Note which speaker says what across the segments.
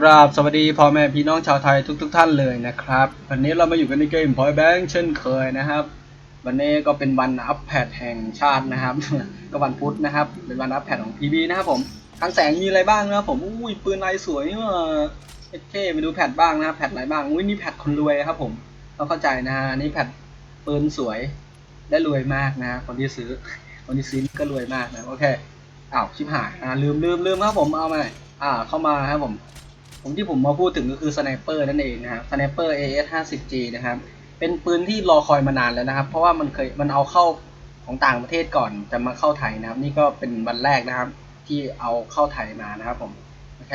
Speaker 1: กราบสวัสดีพ่อแม่พี่น้องชาวไทยทุกๆทท่านเลยนะครับ วันนี้เรามาอยู่กันในเกม Point Bank เช่นเคยนะครับ วันนี้ก็เป็นวันอัปเดตแห่งชาตินะครับ ก็วันพุธนะครับ เป็นวันอัปเดตของ PB นะครับผมทางแสงมีอะไรบ้างนะครับผมอุ้ยปืนลายสวยนี่ว่าเท่ไปดูแพทบ้างนะครับแพทอะไรบ้างอุ้ยนี่แพทคนรวยครับผมต้องเข้าใจนะฮะนี่แพทปืนสวยและรวยมากนะคนที่ซื้อคนที่ซื้อก็รวยมากนะโอเคอ้าวชิบหายอ่าลืมลืมลืมครับผมเอามาอ่าเข้ามาครับผม ผมที่ผมมาพูดถึงก็คือสไนเปอร์นั่นเองนะครับสไนเปอร์ AS 50G นะครับ เป็นปืนที่รอคอยมานานแล้วนะครับ เพราะว่ามันเคยมันเอาเข้าของต่างประเทศก่อนจะมาเข้าไทยนะครับ นี่ก็เป็นวันแรกนะครับ ที่เอาเข้าไทยมานะครับผมโอเค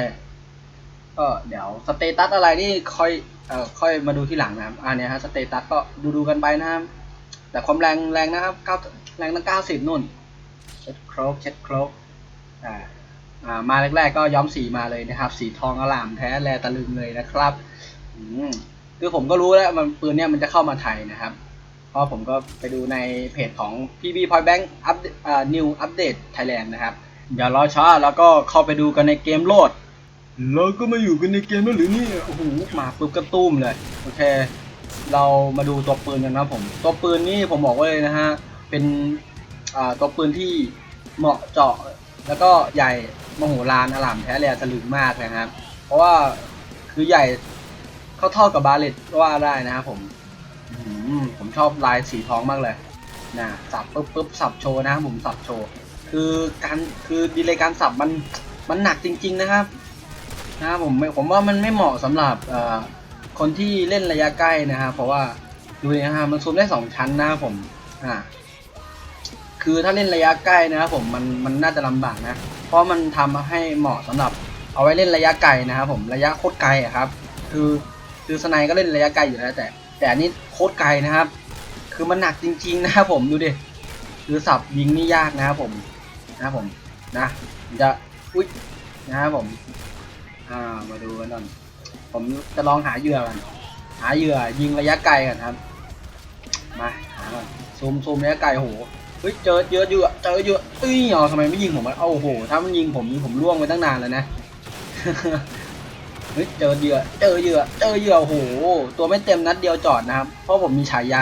Speaker 1: ก็เดี๋ยวสเตตัสอะไรนี่ค่อยเอ่อค่อยมาดูที่หลังนะครับอ่าเนี่ยฮะสเตตัสก็ดูดูกันไปนะครับแต่ความแรงแรงนะครับเก้าแรงตั้ง90นู่นเช็ดโครกเช็ดโครกอ่าอ่า มาแรกๆก็ย้อมสีมาเลยนะครับ สีทองอลามแท้แลตะลึงเลยนะครับอืมคือผมก็รู้แล้วมันปืนเนี่ยมันจะเข้ามาไทยนะครับเพราะผมก็ไปดูในเพจของ PB Point Bank อัปอ่า New Update Thailand นะครับ อย่ารอช้าแล้วก็เข้าไปดูกันในเกมโหลดเราก็มาอยู่กันในเกมแล้วหรือเนี่ยโอ้โหมาปุ๊บกระตุ้มเลยโอเค เรามาดูตัวปืนกันนะครับผม ตัวปืนนี่ผมบอกไว้เลยนะฮะเป็นอ่าตัวปืนที่เหมาะเจาะแล้วก็ใหญ่ มโหฬารอลามแท้เลยตะลึงมากนะครับ เพราะว่าคือใหญ่เขาเท่ากับบาเลตว่าได้นะครับผมผมชอบลายสีทองมากเลยนะสับปุ๊บปุ๊บสับโชว์นะครับผมสับโชว์คือการคือดีเลยการสับมันมันหนักจริง ๆนะครับนะครับผมผมว่ามันไม่เหมาะสำหรับคนที่เล่นระยะใกล้นะครับเพราะว่าดูนะฮะมันซูมได้สองชั้นนะครับผมอ่าคือถ้าเล่นระยะใกล้นะครับผมมันมันน่าจะลำบากนะ เพราะมันทำให้เหมาะสำหรับเอาไว้เล่นระยะไกลนะครับผมระยะโคตรไกลครับ คือคือสไนก็เล่นระยะไกลอยู่แล้วแต่ แต่อันนี้โคตรไกลนะครับ คือมันหนักจริง ๆ นะครับผมดูดิคือสับยิงนี่ยากนะครับผมนะครับผมนะจะอุ้ยนะครับผมอ่ามาดูกันหน่อยผมจะลองหาเหยื่อกันหาเหยื่อยิงระยะไกลกันครับ มาหาก่อนซูมซูมระยะไกลโห เฮ้ยเจอเยอะเยอะเจอเยอะเอ้ยเอาทำไมไม่ยิงผมวะเอาโอ้โหถ้ามันยิงผมผมล่วงไปตั้งนานแล้วนะเฮ้ยเจอเยื่อเจอเยื่อเจอเยื่อโอ้โหตัวไม่เต็มนัดเดียวจอดนะครับ เพราะผมมีฉายา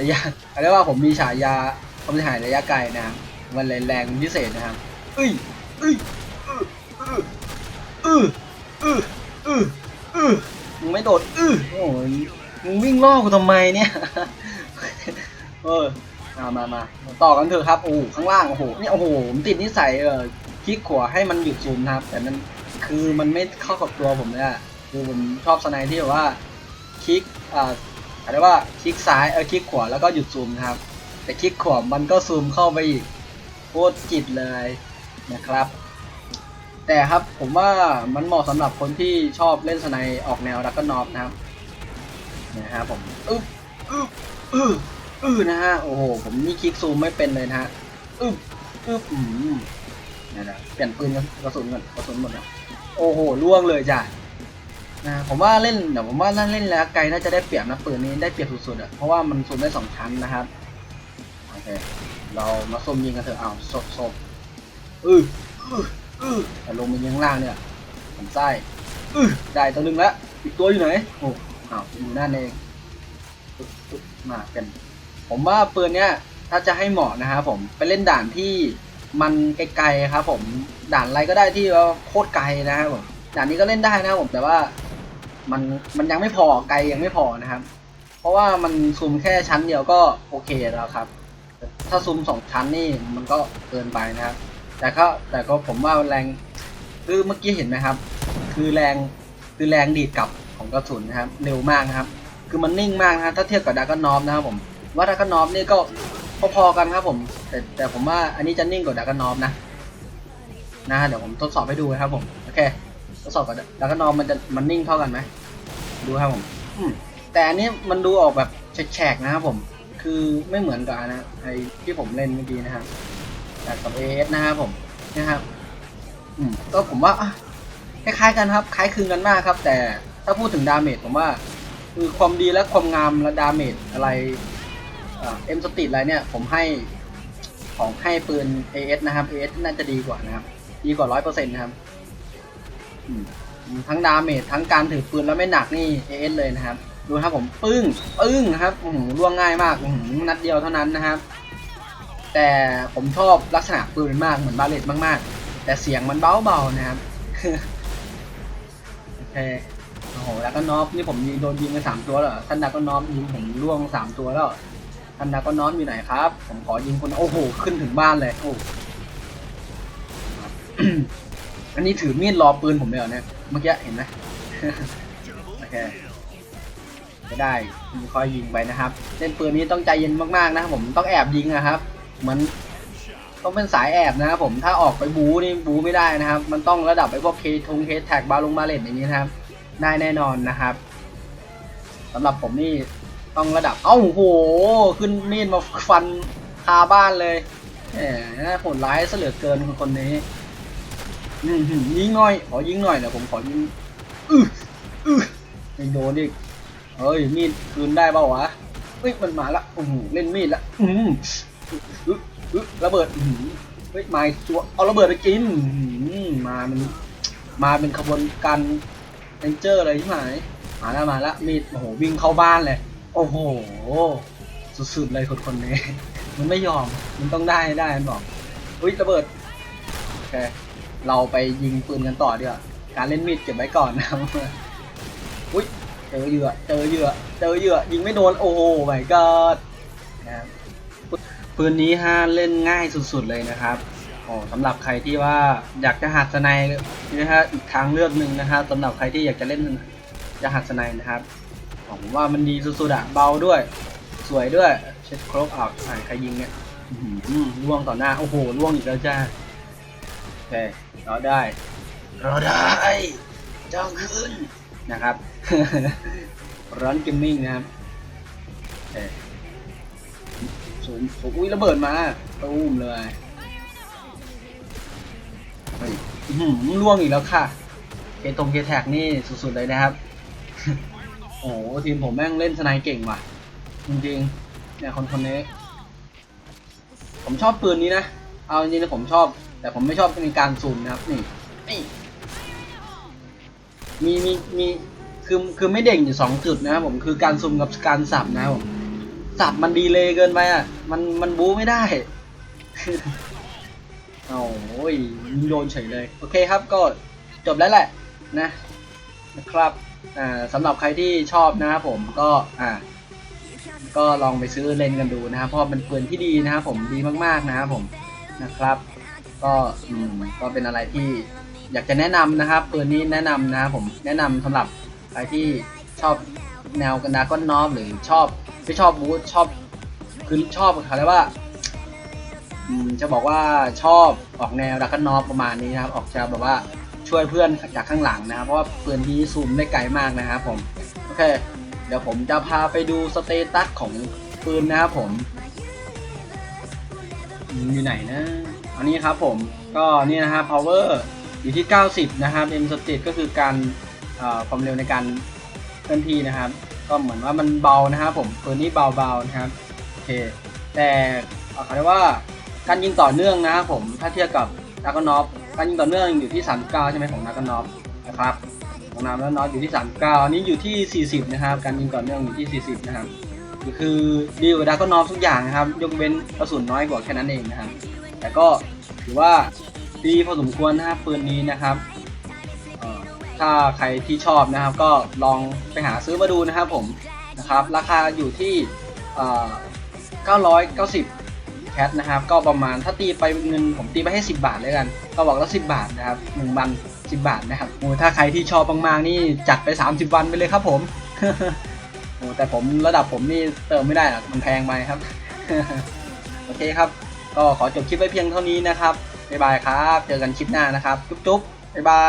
Speaker 1: ระยะเรียกว่าผมมีฉายาความเสียหายระยะไกลนะครับมันแรงพิเศษนะครับเอ้ยเอ้ยเออเออเออเออเออเออมึงไม่โดดเออโอ้ยมึงวิ่งล่อกูทำไมเนี่ยเออ มามามาต่อกันเถอะครับโอ้ข้างล่างโอ้โหนี่โอ้โหผมติดนิสัยเออคลิกขวาให้มันหยุดซูมนะครับ แต่มันคือมันไม่เข้ากับตัวผมเลยอะคือผมชอบสไนที่แบบว่าคลิกอ่าอะไรว่าคลิกซ้ายเออคลิกขวาแล้วก็หยุดซูมนะครับ แต่คลิกขวามันก็ซูมเข้าไปอีกโคตรจิตเลยนะครับ แต่ครับผมว่ามันเหมาะสำหรับคนที่ชอบเล่นสไนออกแนวดักก็นอฟนะครับนี่ยครับผมอึ๊บอึ๊บอึ๊บ อือนะฮะ โอ้โห ผมนี่คลิกซูมไม่เป็นเลยนะฮะ อึบอึบอืมนี่นะเปลี่ยนปืนกระสุนก่อนกระสุนหมดแล้วโอ้โหล่วงเลยจ้ะนะผมว่าเล่นเดี๋ยวผมว่าเล่นแล้วไกลน่าจะได้เปรียบนะปืนนี้ได้เปรียบสุดๆอะเพราะว่ามันซูมได้สองชั้นนะครับโอเคเรามาซูมยิงกันเถอะเอาศพศพอืออืออือแต่ลงมายิงข้างล่างเนี่ยผมไส้อือได้ตัวหนึงแล้วอีกตัวอยู่ไหนโอ้อ้าวอยู่นั่นเองมาเป็น ผมว่าปืนเนี้ยถ้าจะให้เหมาะนะครับผมไปเล่นด่านที่มันไกลๆครับผมด่านอะไรก็ได้ที่ว่าโคตรไกลนะครับผมด่านนี้ก็เล่นได้นะครับผมแต่ว่ามันมันยังไม่พอไกลยังไม่พอนะครับ เพราะว่ามันซูมแค่ชั้นเดียวก็โอเคแล้วครับแต่ถ้าซูมสองชั้นนี่มันก็เกินไปนะครับ แต่ก็แต่ก็ผมว่าแรงคือเมื่อกี้เห็นไหมครับ คือแรงคือแรงดีดกลับของกระสุนนะครับเร็วมากนะครับ คือมันนิ่งมากนะถ้าเทียบกับดากอนอฟนะครับผม ว่าดากนอฟนี่ก็พอๆกันครับผม แต่แต่ผมว่าอันนี้จะนิ่งกว่าดากนอฟนะนะเดี๋ยวผมทดสอบให้ดูนะครับผมโอเคทดสอบกับดากนอฟมันจะมันนิ่งเท่ากันไหมดูครับผมอืมแต่อันนี้มันดูออกแบบแฉกๆนะครับผม คือไม่เหมือนกับนนะไอที่ผมเล่นเมื่อกี้นะครับกับเอสนะครับผมนะครับอืมก็ผมว่าคล้ายๆกันครับ คล้ายคลึงกันมากครับ แต่ถ้าพูดถึงดาเมจผมว่าคือความดีและความงามและดาเมจอะไร เอ็มสติอะไรเนี่ย ผมให้ของให้ปืน AS นะครับ AS น่าจะดีกว่านะครับ ดีกว่าร้อยเปอร์เซ็นต์นะครับทั้งดาเมจทั้งการถือปืนแล้วไม่หนักนี่เอเอสเลยนะครับ ดูครับผมปึ้งปึ้งครับหล่วงง่ายมากนัดเดียวเท่านั้นนะครับ แต่ผมชอบลักษณะปืนมันมากเหมือนบาเลตมากๆ แต่เสียงมันเบาๆนะครับโอเคโอ้โหแล้วก็น็อปนี่ผมยิงโดนยิงไปสามตัวแล้วเหรอท่านดาก็น็อปยิงผมล่วงสามตัวแล้ว ท่านดาก็นอปอยู่ไหนครับ ผมขอยิงคนโอ้โหขึ้นถึงบ้านเลยโอ้อันนี้ถือมีดรอปืนผมเลยเหรอเนี่ยเมื่อกี้เห็นไหมโอเคไม่ได้ค่อยยิงไปนะครับเล่นปืนนี้ต้องใจเย็นมากๆนะครับผมต้องแอบยิงนะครับ เหมือนต้องเป็นสายแอบนะครับผมถ้าออกไปบูนี่บูไม่ได้นะครับ มันต้องระดับไปพวกเคทงเคแท็กบาลงบาเลตอย่างนี้นะครับ ได้แน่นอนนะครับสำหรับผมนี่ ต้องระดับ เอ้าโห ขึ้นมีดมาฟันคาบ้านเลยแหมโหดร้ายเหลือเกินคนนี้ยิงหน่อย ขอยิงหน่อยเดี๋ยวผมขอยิงอื้ออื้อโดนอีกเฮ้ย มีดคืนได้เปล่าวะเฮ้ย มันมาละโอือหือเล่นมีดละ อืมอื้อื้อระเบิดอือหือเฮ้ยมาตัวเอาระเบิดไปกินมามันมาเป็นขบวนการเรนเจอร์อะไรที่หมมาแล้วมาแล้วมีดโอ้โหวิ่งเข้าบ้านเลย โอ้โห สุดๆเลยคนคนนี้ มันไม่ยอม มันต้องได้ให้ได้มันบอกอุ้ยระเบิด โอเค เราไปยิงปืนกันต่อดีกว่า การเล่นมีดเก็บไว้ก่อนนะครับอุ้ย เจอเหยื่อ เจอเหยื่อ เจอเหยื่อ ยิงไม่โดน โอ้โหไม่กอดนะครับปืนนี้ฮะเล่นง่ายสุดๆเลยนะครับโอ้สำหรับใครที่ว่าอยากจะหัดสไนนะฮะอีกทางเลือกหนึ่งนะฮะสำหรับใครที่อยากจะเล่นจะหัดสไนนะครับ ผมว่ามันดีสุดๆอะเบาด้วย สวยด้วย เช็ดครบออกอ่าใครยิงเนี่ยล่วงต่อหน้า โอ้โหล่วงอีกแล้วจ้าโอเครอได้รอได้จ้าขึ้นนะครับ ร้อนเกมมิ่งนะครับโอเคสูงสูงอุ้ยระเบิดมาตูมเลยเฮ้ยล่วงอีกแล้วค่ะเคตรงเคแท็กนี่สุดๆเลยนะครับ โอ้โหทีมผมแม่งเล่นสไนเก่งว่ะ จริงๆเนี่ยคนคนนี้ ผมชอบปืนนี้นะ เอาจริงๆนะผมชอบ แต่ผมไม่ชอบในการซูมนะครับ นี่นี่มีมีมีคือคือไม่เด่งอยู่สองจุดนะครับผมคือการซูมกับการสับนะครับผมสับมันดีเลยเกินไปอะ มันมันบู๊ไม่ได้โอ้ยโดนเฉยเลย โอเคครับก็จบแล้วแหละนะนะครับ อ่าสำหรับใครที่ชอบนะครับผมก็อ่าก็ลองไปซื้อเลนกันดูนะครับ เพราะว่าเป็นปืนที่ดีนะครับผมดีมากๆนะครับผมนะครับ ก็อืมก็เป็นอะไรที่อยากจะแนะนำนะครับปืนนี้แนะนำนะครับผมแนะนำสำหรับใครที่ชอบแนวกันดาก้อนนอฟหรือชอบไม่ชอบบูทชอบคือชอบเขาเรียกว่าจะบอกว่าชอบออกแนวดักกันนอฟประมาณนี้นะครับ ออกจะแบบว่า ช่วยเพื่อนจากข้างหลังนะครับเพราะว่าปืนที่ซูมได้ไกลมากนะครับผมโอเค เดี๋ยวผมจะพาไปดูสเตตัสของปืนนะครับผมอยู่ไหนนะอันนี้ครับผมก็นี่นะครับ power อยู่ที่ 90 นะครับ m speed ก็คือการความเร็วในการเคลื่อนที่นะครับ ก็เหมือนว่ามันเบานะครับ ผมปืนนี้เบาๆนะครับโอเคแต่เอ่อเขาเรียกว่าการยิงต่อเนื่องนะครับผมถ้าเทียบกับดากอนอฟ การยิงต่อเนื่องอยู่ที่ 39 ใช่ไหมของดากอนอฟนะครับของน้ำแล้วน็อตอยู่ที่ 39 อันนี้อยู่ที่ 40 นะครับ การยิงต่อเนื่องอยู่ที่ 40 นะครับคือดีกว่าดากอนอฟทุกอย่างนะครับ ยกเว้นกระสุนน้อยกว่าแค่นั้นเองนะครับ แต่ก็ถือว่าดีพอสมควรนะครับปืนนี้นะครับถ้าใครที่ชอบนะครับ ก็ลองไปหาซื้อมาดูนะครับผมนะครับ ราคาอยู่ที่เอ่อ990 แคทนะครับ ก็ประมาณถ้าตีไปเงินผมตีไปให้ 10 บาทเลยกันก็บอกแล้ว10 บาทนะครับหนึ่งวัน10 บาทนะครับโอ้ถ้าใครที่ชอบมากๆนี่จัดไป 30 วันไปเลยครับผมโอ้แต่ผมระดับผมนี่เติมไม่ได้หรอกมันแพงไปครับ โอเคครับ ก็ขอจบคลิปไว้เพียงเท่านี้นะครับบ๊ายบายครับ เจอกันคลิปหน้านะครับ จุ๊บๆบ๊ายบาย